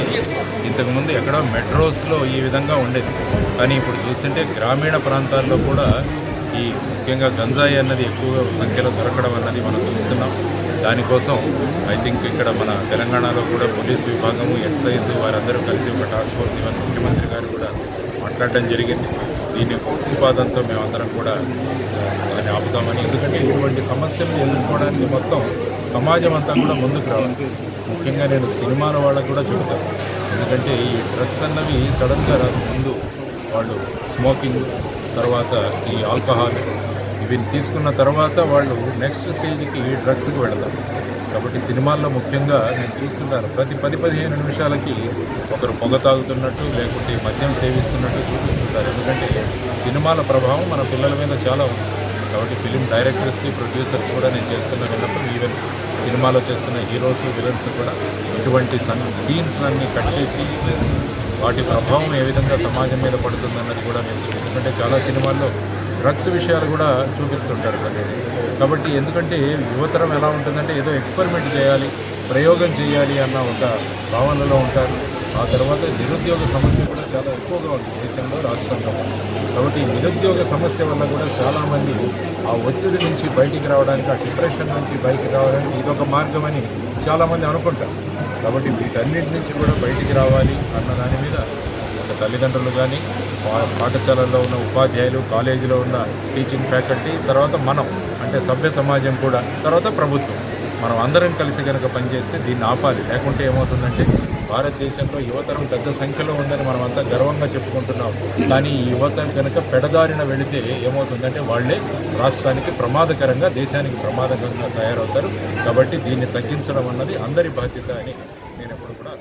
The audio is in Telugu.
ఎందుకంటే ఇంతకుముందు ఎక్కడో మెట్రోస్లో ఈ విధంగా ఉండేది. కానీ ఇప్పుడు చూస్తుంటే గ్రామీణ ప్రాంతాల్లో కూడా ఈ ముఖ్యంగా గంజాయి అన్నది ఎక్కువ సంఖ్యలో దొరకడం అన్నది మనం చూస్తున్నాం. దానికోసం ఐ థింక్ ఇక్కడ మన తెలంగాణలో కూడా పోలీస్ విభాగము ఎక్సైజ్ వారందరూ కలిసి ఒక టాస్క్ ఫోర్స్ ఇవన్నీ ముఖ్యమంత్రి గారు కూడా మాట్లాడడం జరిగింది. దీని ఉత్పాదంతో మేమందరం కూడా దాన్ని ఆపుతామని ఎందుకంటే ఇటువంటి సమస్యలను ఎదుర్కోవడానికి మొత్తం సమాజం అంతా కూడా ముందుకు రావాలి. ముఖ్యంగా నేను సినిమాల వాళ్ళకు కూడా చెబుతాను. ఎందుకంటే ఈ డ్రగ్స్ అన్నవి సడన్గా ముందు వాళ్ళు స్మోకింగ్ తర్వాత ఈ ఆల్కహాల్ ఇవి తీసుకున్న తర్వాత వాళ్ళు నెక్స్ట్ స్టేజ్కి డ్రగ్స్కి వెళతారు. కాబట్టి సినిమాల్లో ముఖ్యంగా నేను చూస్తుంటాను. ప్రతి పది పదిహేను నిమిషాలకి ఒకరు పొగ తాగుతున్నట్టు లేకుంటే మద్యం సేవిస్తున్నట్టు చూపిస్తుంటారు. ఎందుకంటే సినిమాల ప్రభావం మన పిల్లల మీద చాలా ఉంది. కాబట్టి ఫిలిం డైరెక్టర్స్కి ప్రొడ్యూసర్స్ కూడా నేను చేస్తున్న విన్నప్పుడు ఈవెన్ సినిమాలో చేస్తున్న హీరోస్ విలన్స్ కూడా ఇటువంటి సన్ సీన్స్లన్నీ కట్ చేసి వాటి ప్రభావం ఏ విధంగా సమాజం మీద పడుతుందన్నది కూడా నేను చూ- ఎందుకంటే చాలా సినిమాల్లో డ్రగ్స్ విషయాలు కూడా చూపిస్తుంటారు కదా. కాబట్టి ఎందుకంటే యువతరం ఎలా ఉంటుందంటే ఏదో ఎక్స్పెరిమెంట్ చేయాలి ప్రయోగం చేయాలి అన్న ఒక భావనలో ఉంటారు. ఆ తర్వాత నిరుద్యోగ సమస్య కూడా చాలా ఎక్కువగా ఉంది దేశంలో రాష్ట్రంలో. కాబట్టి ఈ నిరుద్యోగ సమస్య వల్ల కూడా చాలామంది ఆ ఒత్తిడి నుంచి బయటికి రావడానికి ఆ డిప్రెషన్ నుంచి బయటికి రావడానికి ఇదొక మార్గం అని చాలామంది అనుకుంటారు. కాబట్టి వీటన్నిటి నుంచి కూడా బయటికి రావాలి అన్న దాని మీద తల్లిదండ్రులు కానీ పా- పాఠశాలల్లో ఉన్న ఉపాధ్యాయులు కాలేజీలో ఉన్న టీచింగ్ ఫ్యాకల్టీ తర్వాత మనం అంటే సభ్య సమాజం కూడా తర్వాత ప్రభుత్వం. మనం అందరం కలిసి కనుక పనిచేస్తే దీన్ని ఆపాలి. లేకుంటే ఏమవుతుందంటే భారతదేశంలో యువతరం పెద్ద సంఖ్యలో ఉందని మనం అంతా గర్వంగా చెప్పుకుంటున్నాం. కానీ ఈ యువత కనుక పెడదారిన వెళితే ఏమవుతుందంటే వాళ్ళే రాష్ట్రానికి ప్రమాదకరంగా దేశానికి ప్రమాదకరంగా తయారవుతారు. కాబట్టి దీన్ని తగ్గించడం అన్నది అందరి బాధ్యత అని నేను ఎప్పుడు కూడా